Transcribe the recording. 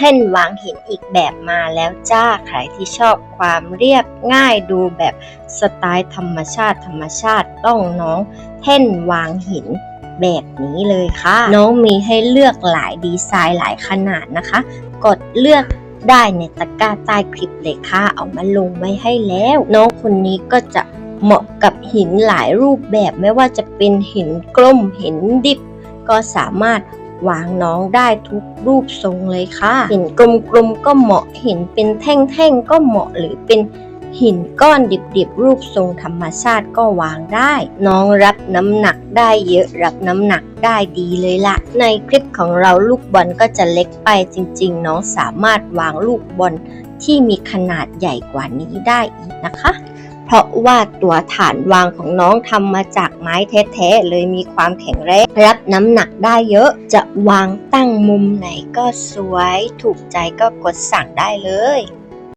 แท่นวางหินอีกแบบมาแล้วจ้า ใครที่ชอบความเรียบง่ายดูแบบสไตล์ธรรมชาติธรรมชาติต้องน้องแท่นวางหินแบบนี้เลยค่ะ น้องมีให้เลือกหลายดีไซน์หลายขนาดนะคะ กดเลือกได้ในตะกร้าใต้คลิปเลยค่ะ เอามาลงไว้ให้แล้ว น้องคนนี้ก็จะเหมาะกับหินหลายรูปแบบไม่ว่าจะเป็นหินกลมหินดิบ ก็สามารถ วางน้องได้ทุกรูปทรงเลยค่ะหินกลมๆก็เหมาะหินเป็นแท่งๆก็เหมาะหรือเป็นหินก้อนดิบๆ รูปทรงธรรมชาติก็วางได้ น้องรับน้ำหนักได้เยอะรับน้ำหนักได้ดีเลยละในคลิปของเราลูกบอลก็จะเล็กไปจริง ๆ น้องสามารถวางลูกบอลที่มีขนาดใหญ่กว่านี้ได้อีกนะคะ เพราะว่าตัวฐานวางของน้องทำมาจากไม้แท้ๆเลยมีความแข็งแรงรับน้ำหนักได้เยอะ จะวางตั้งมุมไหนก็สวย ถูกใจก็กดสั่งได้เลย